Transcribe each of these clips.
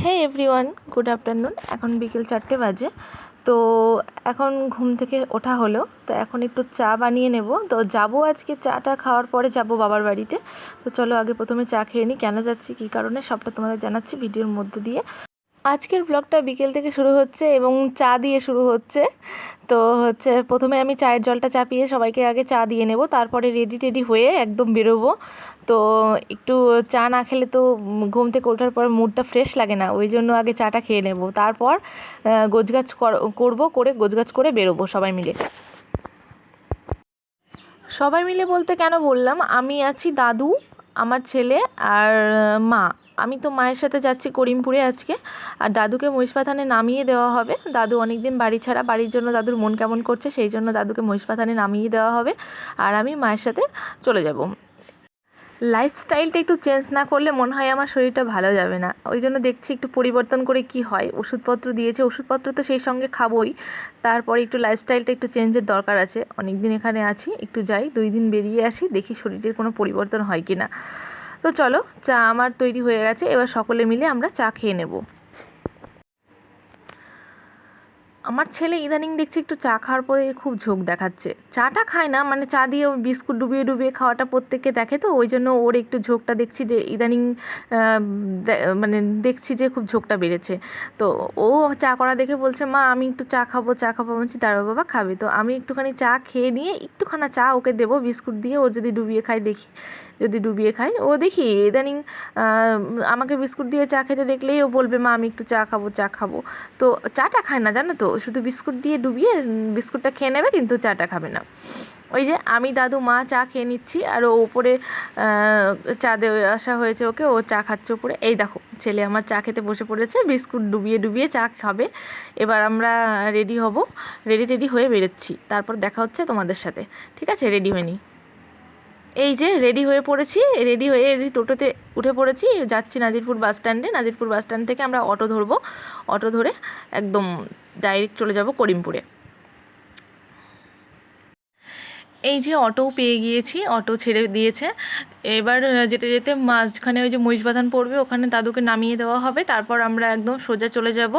হে everyone good afternoon এখন বিকেল চারটে বাজে। তো এখন ঘুম থেকে ওঠা হলো। তো এখন একটু চা বানিয়ে নেব। তো যাব আজকে চাটা খাওয়ার পরে যাব বাবার বাড়িতে। তো চলো আগে প্রথমে চা খেয়ে নিই কেন যাচ্ছি, কী কারণে, সবটা তোমাদের জানাচ্ছি ভিডিওর মধ্যে দিয়ে। আজকের ব্লগটা বিকেল থেকে শুরু হচ্ছে এবং চা দিয়ে শুরু হচ্ছে। তো হচ্ছে প্রথমে আমি চায়ের জলটা চাপিয়ে সবাইকে আগে চা দিয়ে নেব, তারপরে রেডি টেডি হয়ে একদম বেরোবো। তো একটু চা না খেলে তো ঘুম থেকে ওঠার পর মুডটা ফ্রেশ লাগে না, ওই জন্য আগে চাটা খেয়ে নেব। তারপর গোছগাছ কর- করব করে গোছগাছ করে বেরোবো সবাই মিলে। সবাই মিলে বলতে কেন বললাম, আমি আছি দাদু আমার ছেলে আর মা। আমি তো মায়ের সাথে যাচ্ছি করিমপুরে আজকে। আর দাদুকে মহিষপাথানে নামিয়ে দেওয়া হবে। দাদু অনেক দিন বাড়ি ছাড়া, বাড়ির জন্য দাদুর মন কেমন করছে, সেই জন্য দাদুকে মহিষপাথানে নামিয়ে দেওয়া হবে। আর আমি মায়ের সাথে চলে যাব। লাইফস্টাইলটা একটু চেঞ্জ না করলে মনে হয় আমার শরীরটা ভালো যাবে না। ওই জন্য দেখছি একটু পরিবর্তন করে কি হয়। ওষুধপত্র দিয়েছে, ওষুধপত্র তো সেই সঙ্গে খাবই। তারপরে একটু লাইফস্টাইলটা একটু চেঞ্জের দরকার আছে। অনেক দিন এখানে আছি, একটু যাই, দুই দিন বেরিয়ে আসি, দেখি শরীরের কোনো পরিবর্তন হয় কি না তো চলো, চা আমার তৈরি হয়ে গেছে, এবার সকলে মিলে আমরা চা খেয়ে নেব। আমার ছেলে ইদানিং দেখছি একটু চা খাওয়ার পরে খুব ঝোঁক দেখাচ্ছে। চাটা খায় না মানে চা দিয়ে বিস্কুট ডুবিয়ে ডুবিয়ে খাওয়াটা প্রত্যেককে দেখে তো, ওই জন্য ওর একটু ঝোঁকটা দেখছি যে ইদানিং মানে দেখছি যে খুব ঝোঁকটা বেড়েছে। তো ও চা করা দেখে বলছে, মা, আমি একটু চা খাব চা খাব। বলছি দাঁড়াও বাবা খাবে। তো আমি একটুখানি চা খেয়ে নিয়ে একটুখানা চা ওকে দেবো, বিস্কুট দিয়ে ও যদি ডুবিয়ে খায় দেখি। যদি ডুবিয়ে খায় ও দেখি ইদানিং আমাকে বিস্কুট দিয়ে চা খেতে দেখলেই ও বলবে মা আমি একটু চা খাব চা খাব। তো চাটা খায় না জানো তো? শুধু বিস্কুট দিয়ে ডুবিয়ে বিস্কুটটা খেয়ে নেবে কিন্তু চাটা খাবে না। ওই যে আমি দাদু মা চা খেয়ে নিচ্ছি আর ও আহ, চা দিয়ে আসা হয়েছে ওকে ও চা খাচ্ছে ওপরে। এই দেখো ছেলে আমার চা খেতে বসে পড়েছে বিস্কুট ডুবিয়ে ডুবিয়ে চা খাবে। এবার আমরা রেডি হব রেডি টেডি হয়ে বেরোচ্ছি। তারপর দেখা হচ্ছে তোমাদের সাথে। ঠিক আছে? রেডি হয়ে নিই। এই যে রেডি হয়ে পড়েছি রেডি হয়ে এই টোটোতে উঠে পড়েছি, যাচ্ছি নাজিরপুর বাস স্ট্যান্ডে নাজিরপুর বাস স্ট্যান্ড থেকে আমরা অটো ধরবো। অটো ধরে একদম ডাইরেক্ট চলে যাব করিমপুরে। এই যে অটোও পেয়ে গিয়েছি, অটো ছেড়ে দিয়েছে। এবার যেতে যেতে মাঝখানে ওই যে মহিষবাধান পড়বে, ওখানে দাদুকে নামিয়ে দেওয়া হবে। তারপর আমরা একদম সোজা চলে যাব।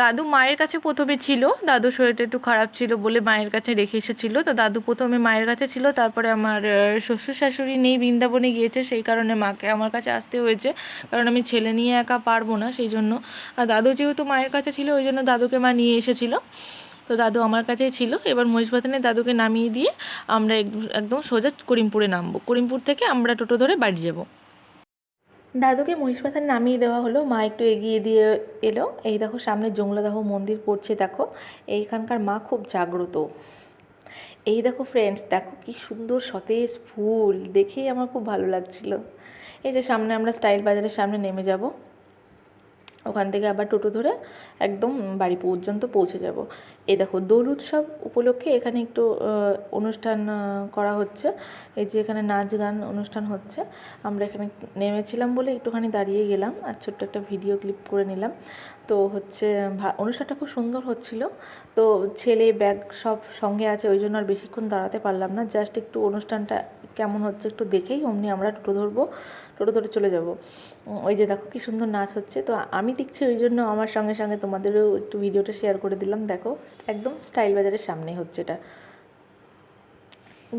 দাদু মায়ের কাছে প্রথমে ছিল দাদু শরীরটা একটু খারাপ ছিল বলে মায়ের কাছে রেখে এসেছিল। তো দাদু প্রথমে মায়ের কাছে ছিল, তারপরে আমার শ্বশুর শাশুড়ি নেই, বৃন্দাবনে গিয়েছে, সেই কারণে মাকে আমার কাছে আসতে হয়েছে। কারণ আমি ছেলে নিয়ে একা পারব না, সেই জন্য। আর দাদু যেহেতু মায়ের কাছে ছিল, ওই জন্য দাদুকে মা নিয়ে এসেছিল। তো দাদু আমার কাছেই ছিল। এবার মহিষবাথানে দাদুকে নামিয়ে দিয়ে আমরা এক- একদম সোজা করিমপুরে নামবো। করিমপুর থেকে আমরা টোটো ধরে বাড়ি যাব। দাদুকে মহিষপাথানে নামিয়ে দেওয়া হলো। মা একটু এগিয়ে দিয়ে এলো। এই দেখো সামনে জংলাদাহ মন্দির পড়ছে দেখো। এইখানকার মা খুব জাগ্রত। এই দেখো ফ্রেন্ডস দেখো কি সুন্দর সতেজ ফুল। দেখেই আমার খুব ভালো লাগছিল। এই যে সামনে আমরা স্টাইল বাজারের সামনে নেমে যাব। ওখান থেকে আবার টোটো ধরে একদম বাড়ি পর্যন্ত পৌঁছে যাব। এই দেখো, দোল উৎসব উপলক্ষে এখানে একটু অনুষ্ঠান করা হচ্ছে। এই যে এখানে নাচ গান অনুষ্ঠান হচ্ছে। আমরা এখানে নেমেছিলাম বলে একটুখানি দাঁড়িয়ে গেলাম আর ছোট্ট একটা ভিডিও ক্লিপ করে নিলাম। তো হচ্ছে অনুষ্ঠানটা খুব সুন্দর হচ্ছিল। তো ছেলে ব্যাগ সব সঙ্গে আছে, ওই জন্য আর বেশিক্ষণ দাঁড়াতে পারলাম না। জাস্ট একটু অনুষ্ঠানটা কেমন হচ্ছে একটু দেখেই অমনি আমরা টোটো ধরবো, টোটো ধরে চলে যাব। ওই যে দেখো কি সুন্দর নাচ হচ্ছে। তো আমি দেখছি ওই জন্য আমার সঙ্গে সঙ্গে তোমাদেরও একটু ভিডিওটা শেয়ার করে দিলাম। দেখো, একদম স্টাইল বাজারের সামনে হচ্ছে এটা।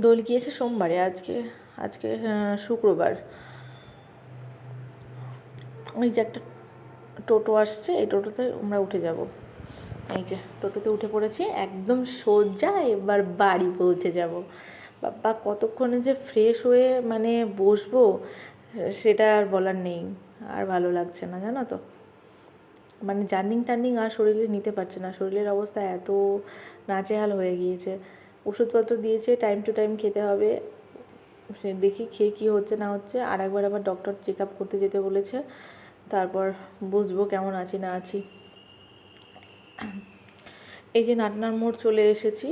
দোল গিয়েছে সোমবারে, আজকে আজকে শুক্রবার। ওই যে একটা টোটো আসছে, এই টোটোতে আমরা উঠে যাব। এই যে, টোটোতে উঠে পড়েছি, একদম সোজা এবার বাড়ি পৌঁছে যাব। বাবা কতক্ষণে যে ফ্রেশ হয়ে মানে বসবো, সেটা আর বলার নেই, আর ভালো লাগছে না, জানো তো? মানে জার্নিং টার্নিং আর শরীরে নিতে পারছে না, শরীরের অবস্থা এত নাচেহাল হয়ে গিয়েছে। ওষুধপত্র দিয়েছে টাইম টু টাইম খেতে হবে। সে দেখি খেয়ে কী হচ্ছে না হচ্ছে আর একবার আবার ডক্টর চেক আপ করতে যেতে বলেছে। তারপর বুঝব কেমন আছি না আছি। এই যে নাটনার মোড় চলে এসেছি।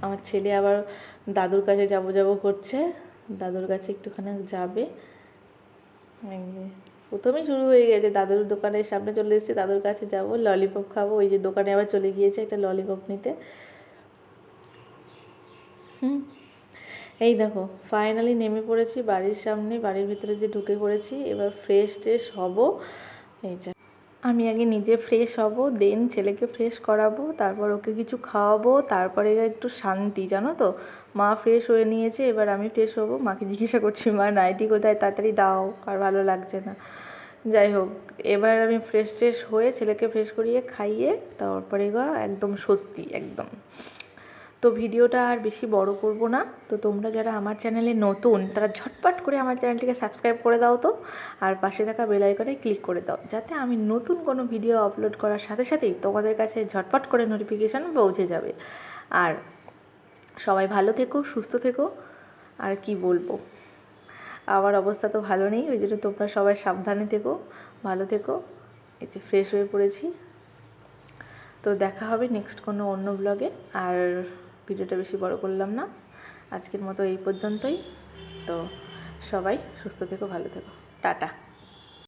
আমার ছেলে আবার দাদুর কাছে যাব যাব করছে। দাদুর কাছে একটুখানি যাবে। প্রথমেই শুরু হয়ে গেছে, দাদুর দোকানের সামনে চলে এসেছি, দাদুর কাছে যাব ললিপপ খাব, ওই যে দোকানে আবার চলে গিয়েছে একটা ললিপপ নিতে। হুম। এই দেখো ফাইনালি নেমে পড়েছি বাড়ির সামনে, বাড়ির ভিতরে যে ঢুকে পড়েছি, এবার ফ্রেশ ট্রেশ হব। এই যে, আমি আগে নিজে ফ্রেশ হব দেন ছেলেকে ফ্রেশ করাবো, তারপর ওকে কিছু খাওয়াবো, তারপরে একটু শান্তি, জানো তো? মা ফ্রেশ হয়ে নিয়েছে, এবার আমি ফ্রেশ হব। মাকে জিজ্ঞাসা করছি, মা, নাইটি কোথায়? তাড়াতাড়ি দাও, আর ভালো লাগছে না। যাই হোক, এবার আমি ফ্রেশ ট্রেশ হয়ে ছেলেকে ফ্রেশ করিয়ে খাইয়ে, তারপরে গা, একদম স্বস্তি, একদম। তো ভিডিওটা আর বেশি বড় করব না। তো তোমরা যারা আমার চ্যানেলে নতুন, তারা ঝটপট করে আমার চ্যানেলটিকে সাবস্ক্রাইব করে দাও তো। আর পাশে থাকা বেল আইকনে ক্লিক করে দাও, যাতে আমি নতুন কোনো ভিডিও আপলোড করার সাথে সাথেই তোমাদের কাছে ঝটপট করে নোটিফিকেশান পৌঁছে যাবে। আর সবাই ভালো থেকো, সুস্থ থেকো, আর কি বলব? আমার অবস্থা তো ভালো নেই, ওই জন্য তোমরা সবাই সাবধানে থেকো, ভালো থেকো। এই যে ফ্রেশ হয়ে পড়েছি। তো দেখা হবে নেক্সট কোনো অন্য ব্লগে আর ভিডিওটা বেশি বড় করলাম না। আজকের মতো এই পর্যন্তই। তো সবাই সুস্থ থেকো, ভালো থেকো। টাটা।